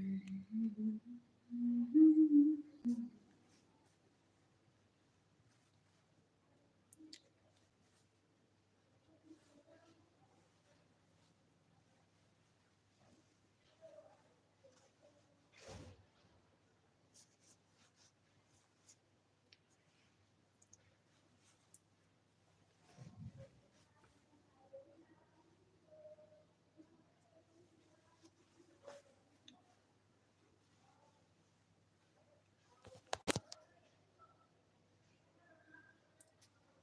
Mm-hmm. mm-hmm. mm-hmm.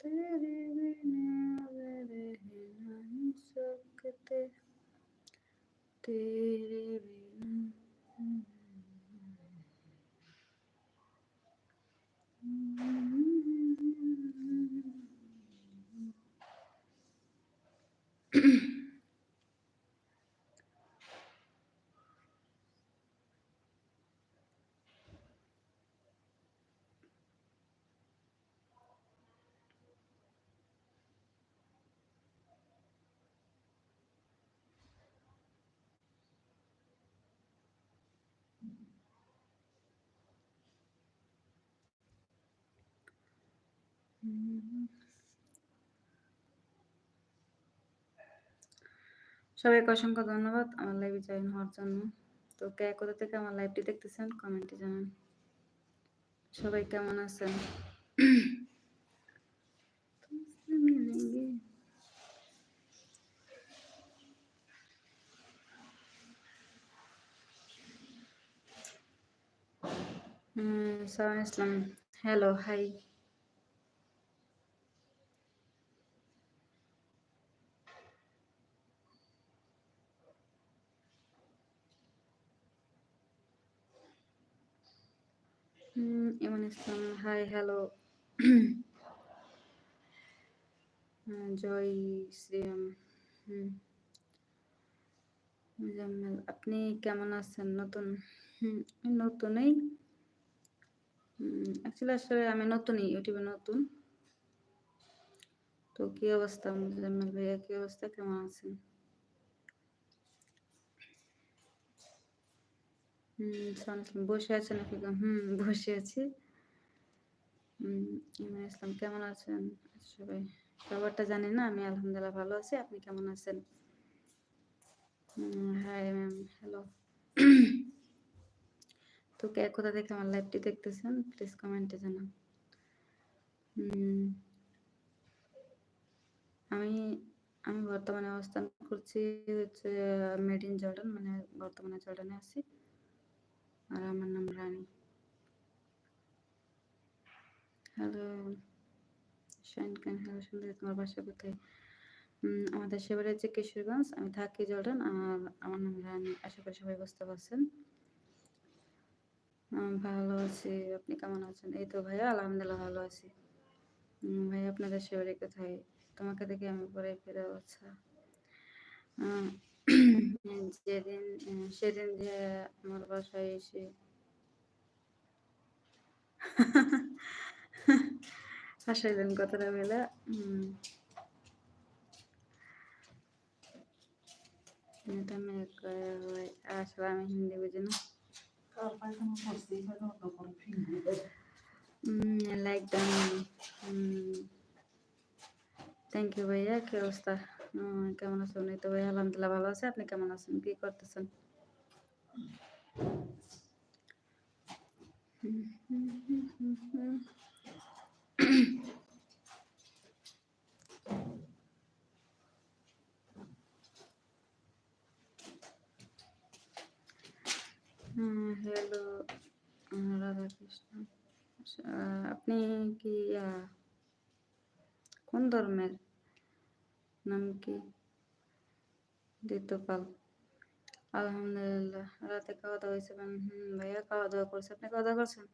तेरे बिना रह नहीं सकते तेरे সবাইকে অসংখ্য ধন্যবাদ আমার লাইভে জয়েন হওয়ার জন্য। তো কে, কোথা থেকে আমার লাইভটি দেখতেছেন কমেন্টে জানান। সবাই কেমন আছেন? সালাম Islam hello hi Emon Islam hi hello জয় শ্রীরাম। মুজাম্মেল, আপনি কেমন আছেন? নতুন? নতুনই। অ্যাকচুয়ালি আসলে আমি নতুনই, ইউটিউবে নতুন। তো কি অবস্থা মুজাম্মেল ভাইয়া? কি অবস্থা? কেমন আছেন? হুম বসে আছেন নাকি? হুম, বসে আছি। ইমরান ইসলাম, কেমন আছেন? সবাই। সবারটা জানি না, আমি আলহামদুলিল্লাহ ভালো আছি। আপনি কেমন আছেন? হাই ম্যাম হ্যালো তো কে, কোথা থেকে আমার লাইভটি দেখতেছেন? প্লিজ কমেন্টে জানান। আমি আমি বর্তমানে অবস্থান করছি হচ্ছে মেড ইন জর্ডান মানে বর্তমানে জর্ডানে আছি। আর আমার নাম রানী হ্যালো শাইন হ্যালো সুন্দর তোমার বাসা কোথায় আমাদের সেবারে হচ্ছে কিশোরগঞ্জ, আমি থাকি জর্ডান আর আমার নাম রানী। আশা করি সবাই বুঝতে পারছেন। ভালো আছি, আপনি কেমন আছেন? এই তো ভাইয়া, আলহামদুলিল্লাহ ভালো আছি। ভাই আপনাদের সেবারে কোথায়? তোমাকে দেখে আমি পরে ফিরে আচ্ছা। যেদিন সেদিন যে আমার বাসায় এসে ফাঁসাইলেন কথাটা হুম এটা মেয়ে হয় আসলে আমি হিন্দি বুঝি না। লাইক ডান ইউ ভাইয়া কি অবস্থা? কেমন আছেন? এই তো ভাই আলহামদুলিল্লাহ ভালো আছে। আপনি কেমন আছেন? কি করতেছেন? হ্যালো রাধাকৃষ্ণ। আচ্ছা, আপনি কি কোন ধর্মের? নাম কি দ্বিতীয়পাল আলহামদুলিল্লাহ, রাতে খাওয়া দাওয়া হয়েছে ভাইয়া খাওয়া দাওয়া করছে। আপনি খাওয়া দাওয়া করছেন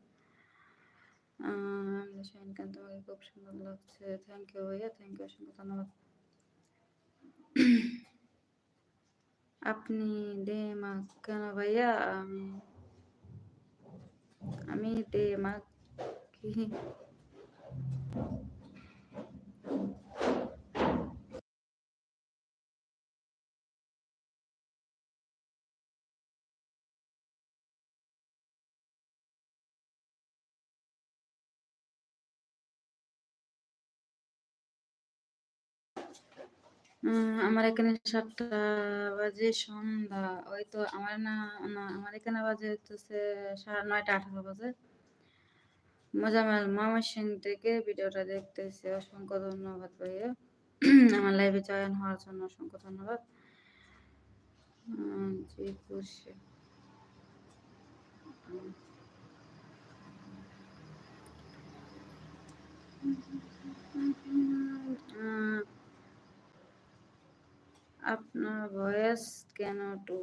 শাহিন খান, তোমাকে খুব সুন্দর লাগছে। থ্যাংক ইউ ভাইয়া। থ্যাংক ইউ অসংখ্য ধন্যবাদ। আপনি দে মা কেন ভাইয়া? আমি আমি দে মা কি? আমার এখানে সাতটা বাজে সন্ধ্যা। ওই তো আমার না না আমার এখানে বাজে হচ্ছে সাড়ে নয়টা আঠারো বাজে। মোজামেল ময়মনসিং থেকে ভিডিওটা দেখতেছি। অসংখ্য ধন্যবাদ ভাইয়া। আমার লাইভে জয়েন হওয়ার জন্য অসংখ্য ধন্যবাদ। জি খুশি। উম, আপনার ভয়েস কেন টু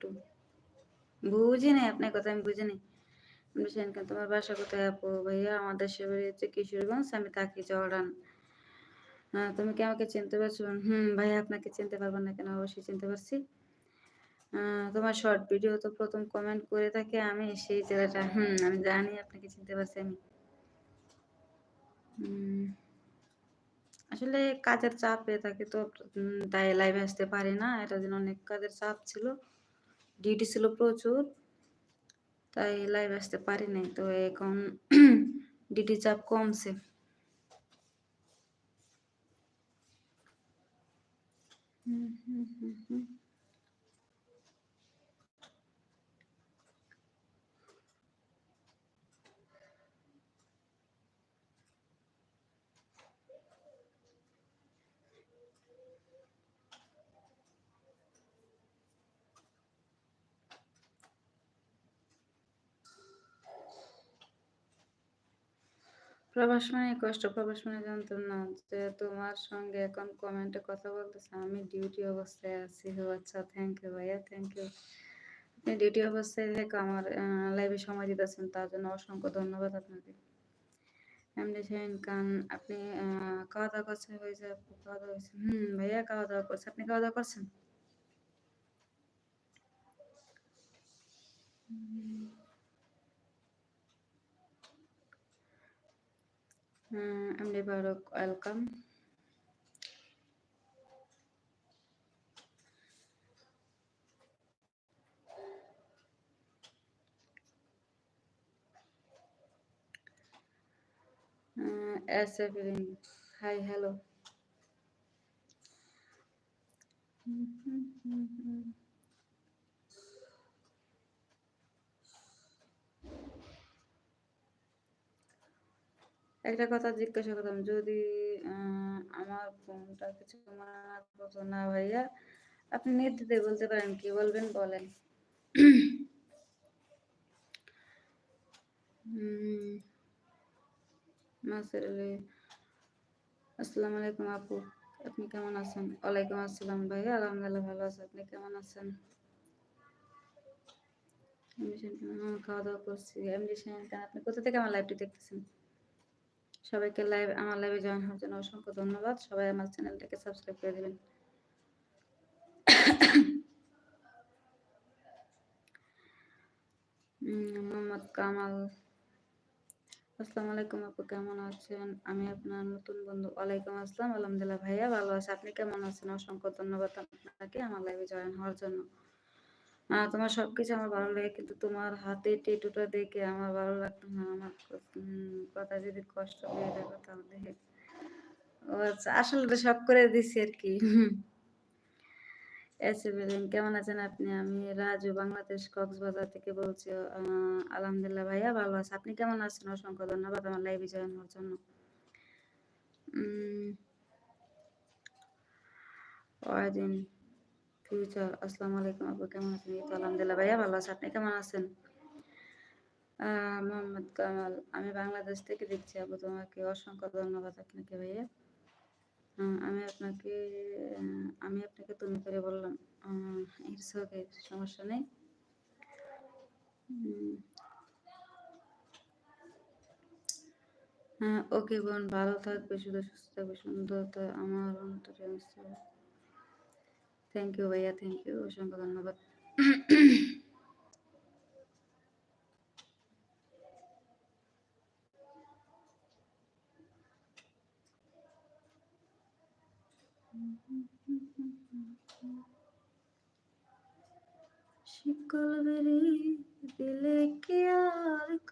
টু বুঝি নাই আপনার কথা আমি বুঝি নাই বুঝছেন কেন তোমার বাসা কোথায় আপু? ভাইয়া আমার দেশের বাড়ি হচ্ছে কিশোরগঞ্জ আমি থাকি জর্ডান। হ্যাঁ তুমি কি আমাকে চিনতে পারছ? হুম ভাইয়া আপনাকে চিনতে পারব না কেন? অবশ্যই চিনতে পারছি। তোমার শর্ট ভিডিও তো প্রথম কমেন্ট করে থাকে আমি সেই জেলাটা হুম আমি জানি আপনাকে চিনতে পারছি আমি। উম, আসলে কাজের চাপে থাকি তো তাই লাইভে আসতে পারি না। এটা দিন অনেক কাজের চাপ ছিল। ডিউটি ছিল প্রচুর। তাই লাইভে আসতে পারি নাই। তো এখন ডিউটি চাপ কমছে। হুম হুম হুম হুম। প্রবাস মানে কষ্ট প্রবাস মানে না যে তোমার সঙ্গে এখন কমেন্টে কথা বলতেছে, আমি ডিউটি অবস্থায় আছি ও আচ্ছা থ্যাংক ইউ ভাইয়া থ্যাংক ইউ আপনি ডিউটি অবস্থায় থেকে আমার লাইভে সময় দিতেছেন, তার জন্য অসংখ্য ধন্যবাদ আপনাকে। এমনি শাহিন খান আপনি খাওয়া দাওয়া করছেন হয়েছে খাওয়া দাওয়া হয়েছে হুম, ভাইয়া খাওয়া দাওয়া করছে, আপনি খাওয়া দাওয়া করছেন? হুম এমনি বারক welcome as a feeling hi hello একটা কথা জিজ্ঞাসা করতাম, যদি আমার ফোনটা কিছু মনে করতো না ভাইয়া, আপনি নির্দ্বিধায় বলতে পারেন কি? বলবেন, বলেন। নাসির আসসালামু আলাইকুম আপু, আপনি কেমন আছেন? ওয়ালাইকুম আসসালাম ভাইয়া, আলহামদুলিল্লাহ ভালো আছি, আপনি কেমন আছেন? খাওয়া দাওয়া করছি এমডি শাহিন আপনি কোথা থেকে আমার লাইভটি দেখতেছেন? সবাইকে লাইভ আমার লাইভে জয়েন হওয়ার জন্য অসংখ্য ধন্যবাদ। সবাই আমার চ্যানেলটাকে সাবস্ক্রাইব করে দেবেন। মোহাম্মদ কামাল। আসসালামু আলাইকুম আপু, কেমন আছেন? আমি আপনার নতুন বন্ধু। ওয়ালাইকুম আসসালাম। আলহামদুলিল্লাহ ভাইয়া, ভালো আছে। আপনি কেমন আছেন? অসংখ্য ধন্যবাদ আপনাকে আমার লাইভে জয়েন হওয়ার জন্য। তোমার সবকিছু আমার ভালো লাগে, কিন্তু তোমার হাতে টেটুটা দেখে আমার ভালো লাগতো না। আমার কথা যদি কষ্ট হয়ে যাবে তাহলে। ও আচ্ছা আসলে সব করে দিছি আর কি। এসে কেমন আছেন আপনি? আমি রাজু, বাংলাদেশ কক্সবাজার থেকে বলছি। আলহামদুলিল্লাহ ভাইয়া ভালো আছে। আপনি কেমন আছেন? অসংখ্য ধন্যবাদ আমার লাইভে জয়েন হওয়ার জন্য। ওয়াদিন। ফিউচার আসসালামু আলাইকুম আপু, কেমন আছেন? এই তো আলহামদুলিল্লাহ ভাইয়া ভালো আছে, আপনি কেমন আছেন? মোহাম্মদ কামাল, আমি বাংলাদেশ থেকে দেখছি আপু, তোমাকে অসংখ্য ধন্যবাদ আপনাকে ভাইয়া। আমি আপনাকে আমি আপনাকে তুমি করে বললাম ইটস ওকে সমস্যা নেই। ওকে বোন, ভালো থাকবে, শুধু সুস্থ থাকবে সুন্দরতা আমার অন্তরে থ্যাংক ইউ ভাইয়া থ্যাংক ইউ অসংখ্য ধন্যবাদ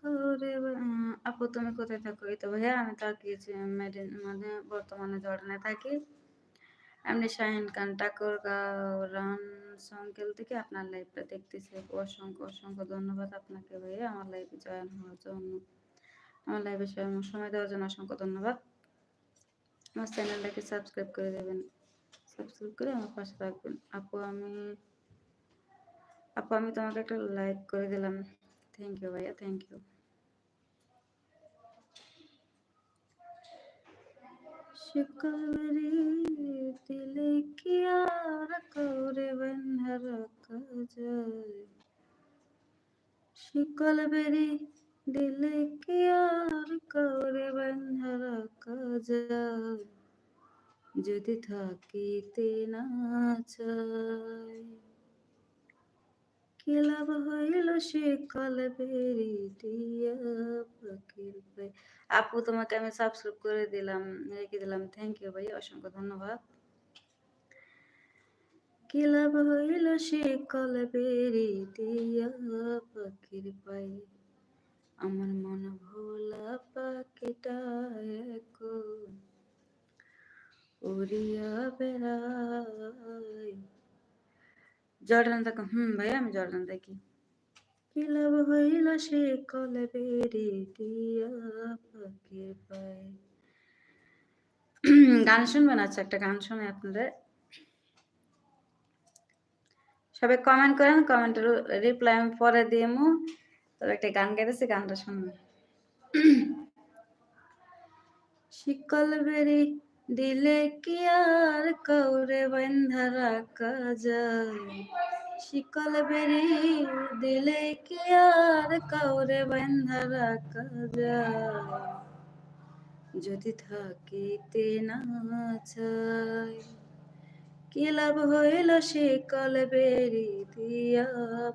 করে আপু, তুমি কোথায় থাকো? এই তো ভাইয়া, আমি মেডিন মানে বর্তমানে জর্ডানে থাকি। এমনি শাহিন খান, ঠাকুর রান সংকেল থেকে আপনার লাইভটা দেখতেছি। অসংখ্য অসংখ্য ধন্যবাদ আপনাকে ভাইয়া। আমার লাইভে জয়েন হওয়ার জন্য। আমার লাইভে সময় দেওয়ার জন্য অসংখ্য ধন্যবাদ। আমার চ্যানেলটাকে সাবস্ক্রাইব করে দেবেন। সাবস্ক্রাইব করে আমার পাশে থাকবেন। আপু, আমি আপু, আমি তোমাকে একটা লাইক করে দিলাম। থ্যাংক ইউ ভাইয়া থ্যাংক ইউ আর করে বন্ধা রাখা যায় শিকল বেরি, দিলে কি আর করে বন্ধা রাখা যায় যদি থাকিতে না চায়। কি লাভ হইল সে কল বেরি দিয়া পাখির পাই আপু, তোমাকে আমি সাবস্ক্রাইব করে দিলাম, রেখে দিলাম। থ্যাংক ইউ ভাই, অসংখ্য ধন্যবাদ। কি লাভ হইল সে কল বেরি দিয়া পাখির পাই আমার মন ভোলা পাখিটা এখন উড়িয়া বেড়ায়। জর্ডান থাকো হুম ভাইয়া আমি জর্ডান থাকি কি লাভ হইল সে কলে বেরি দিয়া পাখির পায়? গান শুনবেন? আচ্ছা একটা গান শুনে আপনাদের। সবাই কমেন্ট করেন কমেন্টের রিপ্লাই আমি পরে দিয়ে তবে একটা গান গাইতেছি গানটা শুনবেন শিকল বেরি দিলে কি আর কৌরে বন্ধা রাখা যায় শিকল বেরি দিলে কি আর কৌরে বন্ধা রাখা যায় যদি থাকিতে না চাই কি লাভ হইল শিকল বেরি দিয়া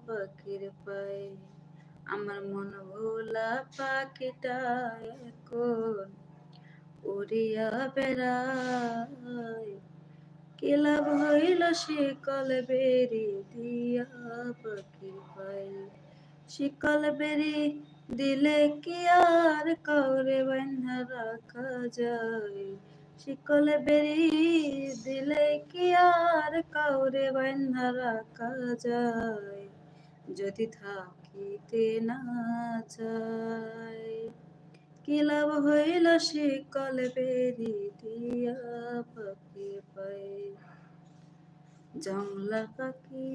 পাখির পাই আমার মন ভোলা পাখিটা এখন উড়িয়া বেড়ায়। কি লাভ হইল শিকল বেরি দিয়া পাখি পাই শিকল বেরি দিলে কি আর কাউরে বান্ধা রাখা যায়। শিকল বেরি দিলে কি আর কাউরে বান্ধা রাখা যায়। যদি থাকিতে না চায়। কি লাভ হইল সে কল বেরি দিয়া পাখি পাই। জংলা পাখি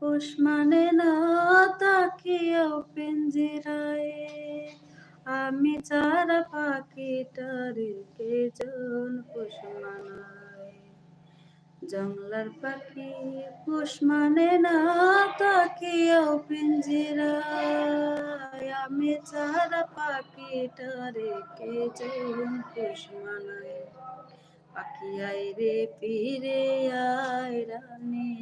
পোষ মানে না তাকিয়াও পিঞ্জিরায়। আমি চারা পাখিটারে কে জন পোষ মানায়? জংলার পাখি পোষ মানে না তাকিয়াও পিঞ্জিরায় আমি চারা পাখিটারে কে জন পোষ মানায়। পাখি আয় রে পিরে আয় রানী,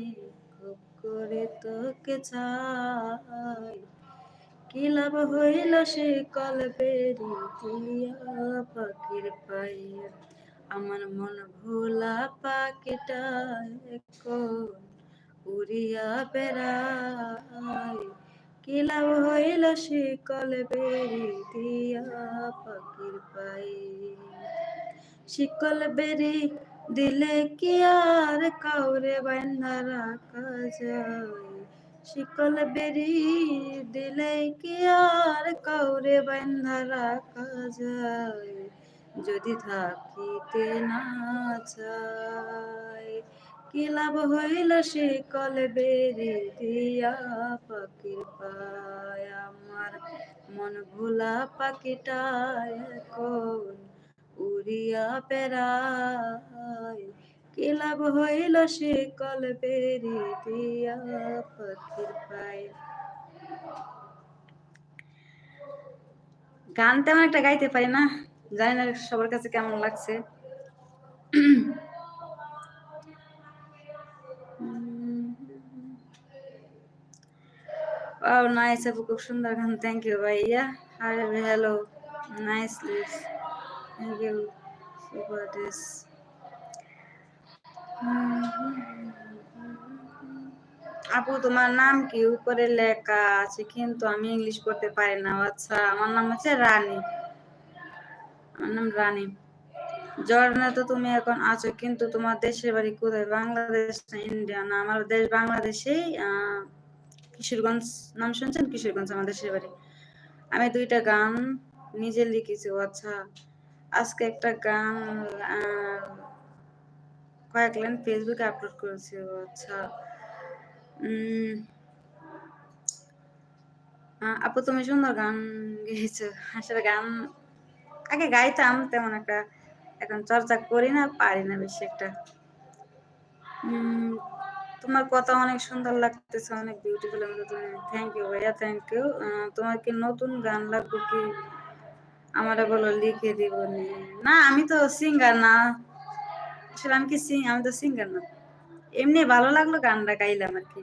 খুব করে তোকে চাই। কি লাভ হইল সে কলবেরি দিয়া পাখির পাইয়া আমার মন ভোলা পাখিটা এখন উড়িয়া বেড়ায়। কি লাভ হইল সে কলবেরি দিয়া পাখির পায়ে? শিকল বেরি দিলে কি আর কাউরে বান্ধা রাখা যায়? শিকল বেরি দিলে কি আর কাউরে বান্ধা রাখা যায়? যদি থাকিতে না চায়, কি লাভ হইল সে কল বেরি দিয়া পাখির পায়? আমার মন ভোলা পাখিটা এখন উড়িয়া পেরায়? কি লাভ হইল সে কল বেরি দিয়া পাখির পায়? গান তেমন একটা গাইতে পারি না। জানি না সবার কাছে কেমন লাগছে। Oh, nice. আপু খুব সুন্দর গান। থ্যাংক ইউ ভাইয়া। Hi hello nice lips thank you super this আপু তোমার নাম কি? উপরে লেখা আছে কিন্তু আমি ইংলিশ পড়তে পারি না। আচ্ছা আমার নাম হচ্ছে রানী। আমার নাম রানী। জর্না তো তুমি এখন আছো, কিন্তু তোমার দেশের বাড়ি কোথায়? বাংলাদেশ না ইন্ডিয়া? না, আমার দেশ বাংলাদেশেই কিশোরগঞ্জ। নাম শুনছেন? কিশোরগঞ্জ আমার দেশের বাড়ি। আমি দুইটা গান নিজে লিখেছি আচ্ছা। আজকে একটা গান কয়েক লাইন ফেসবুকে আপলোড করেছি আচ্ছা। আপু তুমি সুন্দর গান গেয়েছো। আসলে গান আগে গাইতাম, তেমন একটা এখন চর্চা করি না, পারি না বেশি একটা। তোমার কথা অনেক সুন্দর লাগতেছে, অনেক বিউটিফুল তুমি। থ্যাংক ইউ ভাইয়া থ্যাংক ইউ তোমার কি নতুন গান লাগবে কি? আমারে বলো, লিখে দিব না। আমি তো সিঙ্গার না। আসলে আমি কি সিং আমি তো সিঙ্গার না। এমনি ভালো লাগল গানটা গাইলাম আর কি।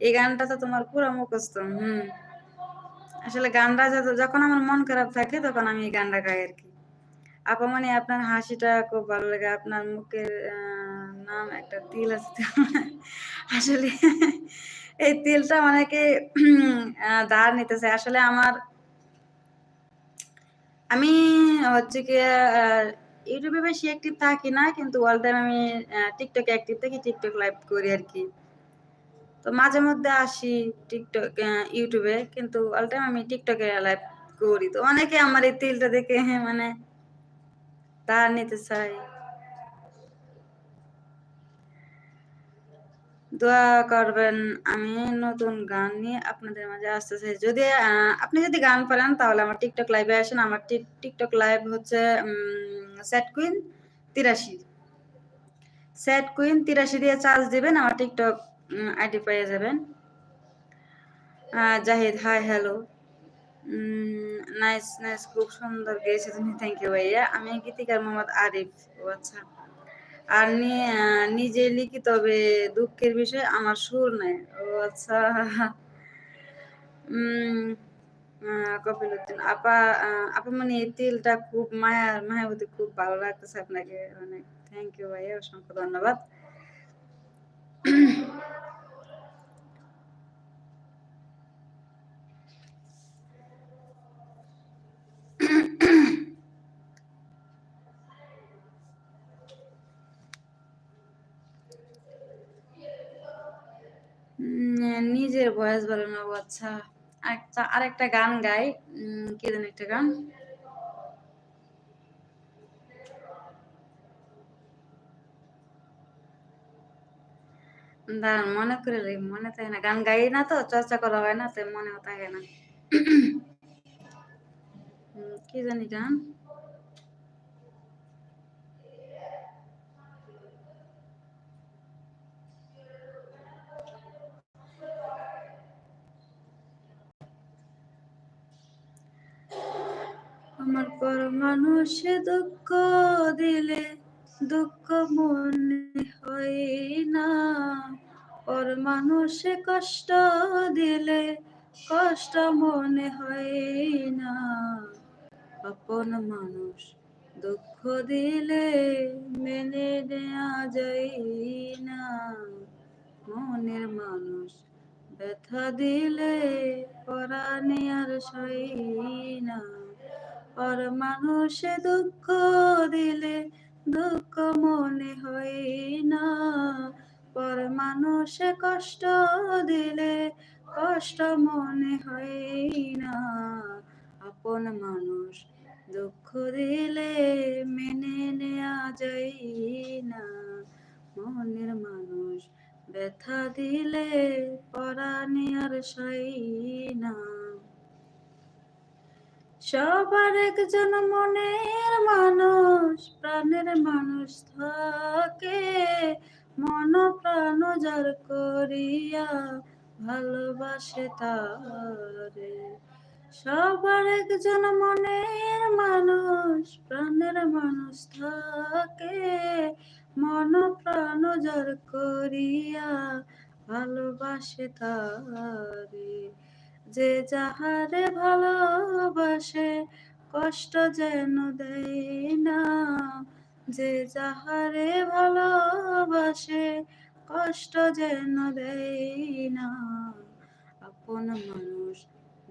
এই গানটা তো তোমার পুরো মুখস্থ, হুম। আসলে গানটা যখন আমার মন খারাপ থাকে, তখন আমি এই গানটা গাই আর কি। আপা মানে আপনার হাসিটা খুব ভালো লাগে। আপনার মুখের নাম একটা তিল আছে আসলে এই তিলটা অনেকে ধার নিতেছে। আসলে আমার, আমি হচ্ছে কি ইউটিউবে বেশি অ্যাক্টিভ থাকি না, কিন্তু অল টাইম আমি টিকটকে অ্যাক্টিভ থাকি টিকটক লাইভ করি আর কি। তো মাঝে মধ্যে আসি টিকটক ইউটিউবে কিন্তু অল টাইম আমি টিকটকে লাইভ করি। তো অনেকে আমার এই তিলটা দেখে মানে তার নিতে চাই দোয়া করবেন আমি নতুন গান নিয়ে আপনাদের মাঝে আসতে চাই। যদি আপনি যদি গান পারেন, তাহলে আমার টিকটক লাইভে আসেন। আমার টিকটক লাইভ হচ্ছে সেট কুইন তিরাশি। সেট কুইন তিরাশি দিয়ে চার্জ দিবেন, আমার টিকটক আইডি পেয়ে যাবেন। Zahid hi hello nice nice খুব সুন্দর গেয়েছে তুমি থ্যাংক ইউ ভাইয়া। আমি গীতিকার মোহাম্মদ আরিফ ও আচ্ছা। আর নিজে লিখি তবে দুঃখের বিষয়, আমার সুর নাই। ও আচ্ছা। কপিল উদ্দিন আপা আপা মানে এই তিলটা খুব মায়ার মায়াবতী খুব ভালো লাগতেছে আপনাকে। অনেক থ্যাংক ইউ ভাইয়া, অসংখ্য ধন্যবাদ। নিজের ভয়েস ভালো না আচ্ছা। একটা আরেকটা গান গাই। কি জানি একটা গান? দাঁড়ান মনে করে মনে থাকে না গান গাই না তো চর্চা করা হয় না তো মনেও থাকে না কি জানি গান আমার পর মানুষে দুঃখ দিলে দুঃখ মনে হয় না। পর মানুষে কষ্ট দিলে কষ্ট মনে হয় না। আপন মানুষ দুঃখ দিলে মেনে নেওয়া যায় না। মনের মানুষ ব্যথা দিলে পরাণে আর সই না। পর মানুষে দুঃখ দিলে দুঃখ মনে হয় না। পর মানুষে কষ্ট দিলে কষ্ট মনে হয় না। আপন মানুষ দুঃখ দিলে মেনে নেওয়া যায় না। মনের মানুষ ব্যথা দিলে পরাণে আর সই না। সবার একজন মনের মানুষ, প্রাণের মানুষ থাকে। মন প্রাণ যার করিয়া ভালোবাসে তারে সবার একজন মনের মানুষ, প্রাণের মানুষ থাকে। মন প্রাণ যার করিয়া ভালোবাসে তারে যে যাহারে ভালোবাসে কষ্ট যেন দেয় না, যে যাহারে ভালোবাসে কষ্ট যেন দেয় না। আপন মানুষ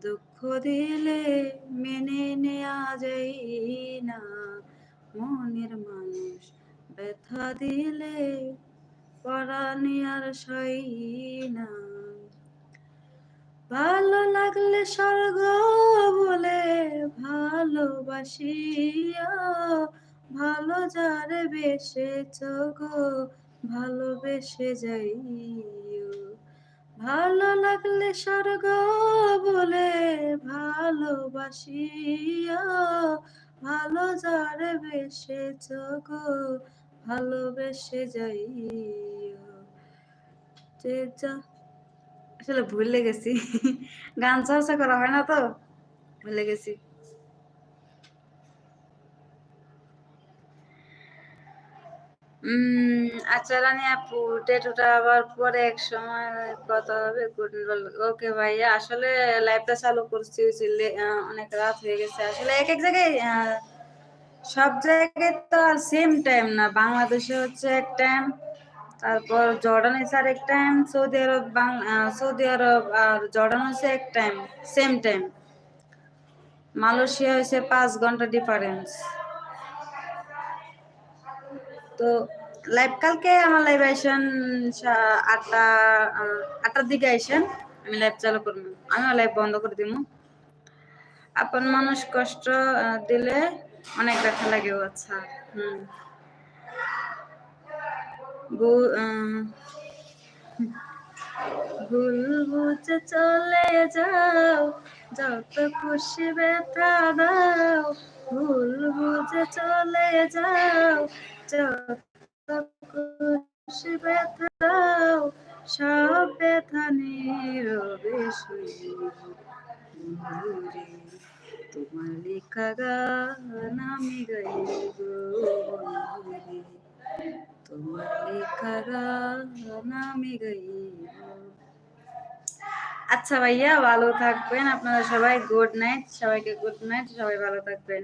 দুঃখ দিলে মেনে নেয়া যায় না। মনের মানুষ ব্যথা দিলে পরাণে আর সই না। ভালো লাগলে স্বর্গ বলে ভালোবাসিয়া, ভালো যারে বেসেছ গো, ভালোবেসে যাইও। ভালো লাগলে স্বর্গ বলে ভালোবাসিয়া, ভালো যারে বেসেছ গো, ভালোবেসে যাইও। যে যা আসলে ভুলে গেছি গান চর্চা করা হয় না তো, ভুলে গেছি আচ্ছা রানী আপু আবার পরে এক সময় কত হবে ওকে ভাইয়া, আসলে লাইভটা চালু করছি অনেক রাত হয়ে গেছে। আসলে এক এক জায়গায় সব জায়গায় তো আর সেম টাইম না, বাংলাদেশে হচ্ছে এক টাইম তারপর জর্ডান হচ্ছে আর এক time Saudi Arab Saudi Arab আর জর্ডান হচ্ছে এক টাইম সেম টাইম মালয়েশিয়া হচ্ছে পাঁচ ঘণ্টা ডিফারেন্স তো লাইভ কালকে আমার লাইভ আইসেন আটটা আটটার দিকে আইসেন আমি লাইভ চালু করব। আমিও লাইভ বন্ধ করে দিব। আপন মানুষ কষ্ট দিলে অনেক ব্যথা লাগে আচ্ছা হুম। ভুল বুঝে চলে যাও যত খুশি ব্যথা দাও ভুল বুঝে চলে যাও যত খুশি ব্যথা দাও, সব ব্যথা নীরবে তোমার লেখা গান আমি গাইব তোমার লেখা গান আমি গাইব আচ্ছা ভাইয়া, ভালো থাকবেন। আপনারা সবাই গুড নাইট সবাইকে গুড নাইট সবাই ভালো থাকবেন।